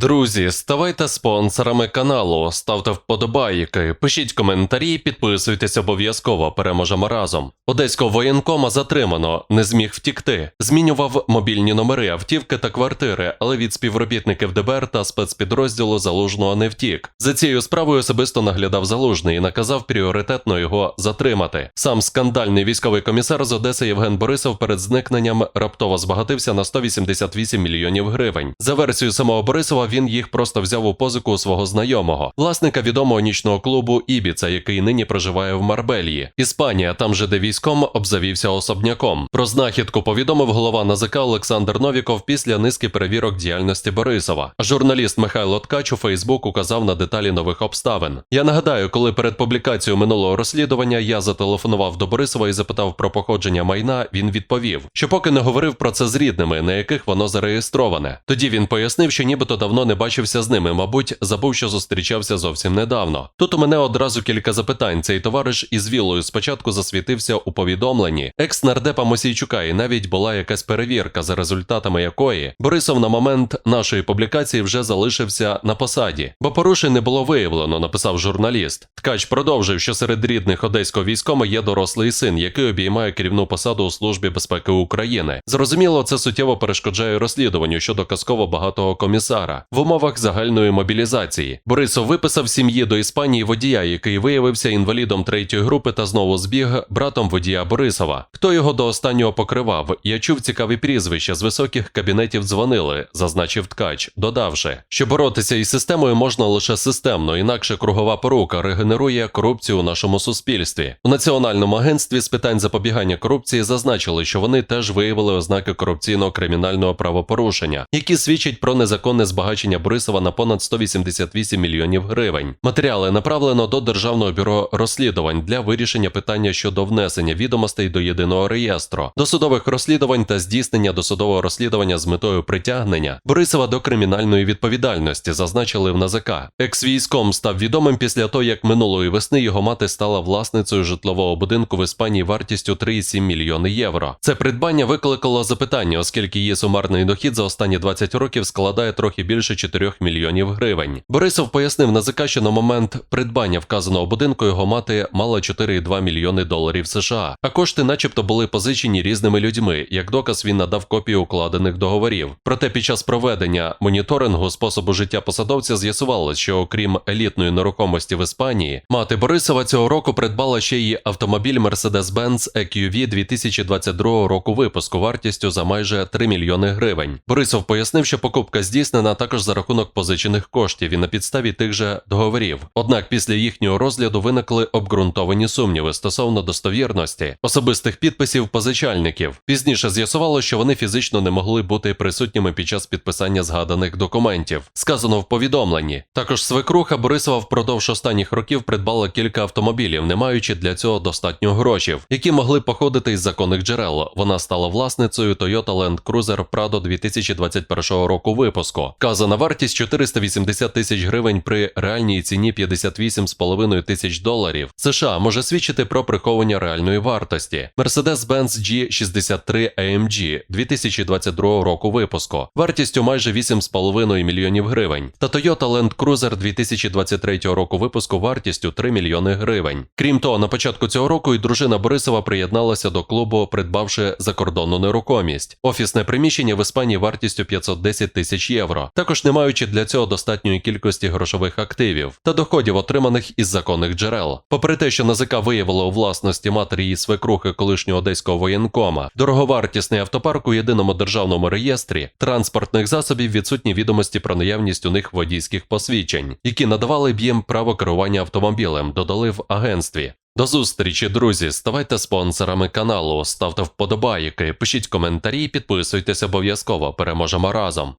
Друзі, ставайте спонсорами каналу, ставте вподобайки, пишіть коментарі, підписуйтесь обов'язково, переможемо разом. Одеського воєнкома затримано, не зміг втікти. Змінював мобільні номери, автівки та квартири, але від співробітників ДБР та спецпідрозділу залужного не втік. За цією справою особисто наглядав залужний і наказав пріоритетно його затримати. Сам скандальний військовий комісар з Одеси Євген Борисов перед зникненням раптово збагатився на 188 мільйонів гривень. За версією самого Борисова, він їх просто взяв у позику у свого знайомого, власника відомого нічного клубу Ібіца, який нині проживає в Марбелії. Іспанія, там же де військом, обзавівся особняком. Про знахідку повідомив голова НАЗК Олександр Новіков після низки перевірок діяльності Борисова. Журналіст Михайло Ткач у Фейсбук указав на деталі нових обставин. Я нагадаю, коли перед публікацією минулого розслідування я зателефонував до Борисова і запитав про походження майна, він відповів, що поки не говорив про це з рідними, на яких воно зареєстроване. Тоді він пояснив, що нібито давно не бачився з ними, мабуть, забув, що зустрічався зовсім недавно. Тут у мене одразу кілька запитань. Цей товариш із вілою спочатку засвітився у повідомленні екс-нардепа Мосійчука, і навіть була якась перевірка, за результатами якої Борисов на момент нашої публікації вже залишився на посаді, бо порушень не було виявлено, написав журналіст. Ткач продовжив, що серед рідних одеського військома є дорослий син, який обіймає керівну посаду у службі безпеки України. Зрозуміло, це суттєво перешкоджає розслідуванню щодо казково багатого комісара в умовах загальної мобілізації. Борисов виписав сім'ї до Іспанії водія, який виявився інвалідом третьої групи та знову збіг братом водія Борисова. Хто його до останнього покривав? Я чув цікаві прізвища з високих кабінетів дзвонили, зазначив ткач, додавши, що боротися із системою можна лише системно, інакше кругова порука регенерує корупцію у нашому суспільстві. У національному агентстві з питань запобігання корупції зазначили, що вони теж виявили ознаки корупційного кримінального правопорушення, які свідчать про незаконне збагачення Борисова на понад 188 мільйонів гривень. Матеріали направлено до Державного бюро розслідувань для вирішення питання щодо внесення відомостей до єдиного реєстру, досудових розслідувань та здійснення досудового розслідування з метою притягнення Борисова до кримінальної відповідальності, зазначили в НАЗК. Екс-військом став відомим після того, як минулої весни його мати стала власницею житлового будинку в Іспанії вартістю 3,7 мільйони євро. Це придбання викликало запитання, оскільки її сумарний дохід за останні 20 років складає трохи більше 4 мільйонів гривень. Борисов пояснив НАЗК, що на момент придбання вказаного будинку його мати мала 4,2 мільйони доларів США, а кошти, начебто, були позичені різними людьми. Як доказ він надав копію укладених договорів. Проте під час проведення моніторингу способу життя посадовця з'ясувалось, що окрім елітної нерухомості в Іспанії, мати Борисова цього року придбала ще й автомобіль Mercedes-Benz EQV 2022 року випуску вартістю за майже 3 мільйони гривень. Борисов пояснив, що покупка здійснена також за рахунок позичених коштів і на підставі тих же договорів. Однак після їхнього розгляду виникли обґрунтовані сумніви стосовно достовірності особистих підписів позичальників. Пізніше з'ясувало, що вони фізично не могли бути присутніми під час підписання згаданих документів. Сказано в повідомленні. Також свекруха Борисова впродовж останніх років придбала кілька автомобілів, не маючи для цього достатньо грошей, які могли походити із законних джерел. Вона стала власницею Toyota Land Cruiser Prado 2021 року випуску. Вказана вартість 480 тисяч гривень при реальній ціні 58,5 тисяч доларів. США може свідчити про приховування реальної вартості. Mercedes-Benz G63 AMG 2022 року випуску вартістю майже 8,5 мільйонів гривень та Toyota Land Cruiser 2023 року випуску вартістю 3 мільйони гривень. Крім того, на початку цього року і дружина Борисова приєдналася до клубу, придбавши закордонну нерухомість. Офісне приміщення в Іспанії вартістю 510 тисяч євро, також не маючи для цього достатньої кількості грошових активів та доходів, отриманих із законних джерел. Попри те, що НАЗК виявило у власності матері її свекрухи колишнього одеського воєнкома, дороговартісний автопарк у єдиному державному реєстрі транспортних засобів відсутні відомості про наявність у них водійських посвідчень, які надавали б їм право керування автомобілем, додали в агентстві. До зустрічі, друзі. Ставайте спонсорами каналу, ставте вподобайки, пишіть коментарі, підписуйтесь обов'язково. Переможемо разом.